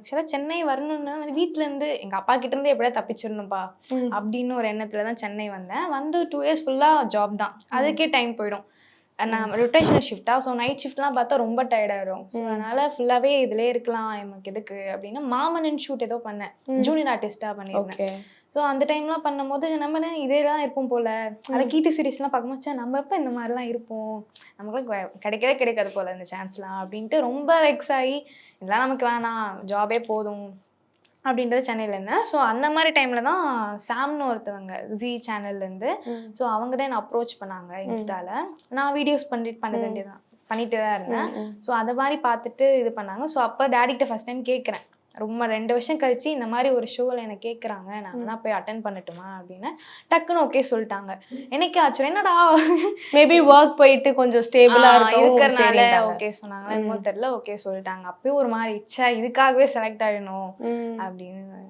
ஆக்சுவலாக சென்னை வரணும்னா வந்து வீட்ல இருந்து எங்க அப்பா கிட்ட இருந்து எப்படியா தப்பிச்சிடணும்ப்பா. அப்படின்னு ஒரு எண்ணத்துல தான் சென்னை வந்தேன். வந்து டூ இயர்ஸ் ஃபுல்லா ஜாப் தான். அதுக்கே டைம் போயிடும். நான் ரொட்டேஷனல் ஷிஃப்டா ஸோ நைட் ஷிஃப்ட்லாம் பார்த்தா ரொம்ப டயர்டாயிடும் ஸோ அதனால ஃபுல்லாவே இதுலயே இருக்கலாம் எனக்கு எதுக்கு அப்படின்னு மாமனன் ஷூட் ஏதோ பண்ணேன். ஜூனியர் ஆர்டிஸ்டா பண்ணியிருந்தேன். ஸோ அந்த டைம்லாம் பண்ணும்போது நம்ம இதே தான் இருப்போம் போல. அதை கீர்த்தி சுரேஷ்லாம் பார்க்கும்போது நம்ம எப்போ இந்த மாதிரிலாம் இருப்போம்? நமக்குலாம் கிடைக்கவே கிடைக்காது போல இந்த சான்ஸ்லாம் அப்படின்ட்டு ரொம்ப வெக்ஸ் ஆகி இதெல்லாம் நமக்கு வேணாம். ஜாபே போதும். அப்படின்றது சென்னையில் இருந்தேன் ஸோ அந்த மாதிரி டைமில் தான் சாம்னு ஒருத்தவங்க ஜி சேனல்லேருந்து ஸோ அவங்க தான் என்ன அப்ரோச் பண்ணாங்க இன்ஸ்டாவில் நான் வீடியோஸ் பண்ணிட்டு பண்ண வேண்டியதான் பண்ணிட்டு தான் இருந்தேன். ஸோ அதை மாதிரி பார்த்துட்டு இது பண்ணாங்க. ஸோ அப்போ டேடிக்கிட்ட ஃபஸ்ட் டைம் கேட்குறேன். ரொம்ப ரெண்டு வருஷம் கழிச்சு இந்த மாதிரி ஒரு ஷோவில் என்னை கேட்குறாங்க நான் போய் அட்டன் பண்ணட்டுமா அப்படின்னு டக்குன்னு ஓகே சொல்லிட்டாங்க. எனக்கு ஆச்சு என்னடா? மேபி ஒர்க் போயிட்டு கொஞ்சம் ஸ்டேபிளா ஆஹ் இருக்கும் இருக்கறனால. ஓகே சொன்னாங்களா என்னமோ தெரியல ஓகே சொல்லிட்டாங்க. அப்பயும் ஒரு மாதிரி இச்சா இதுக்காகவே செலக்ட் ஆயிடணும். அப்படின்னு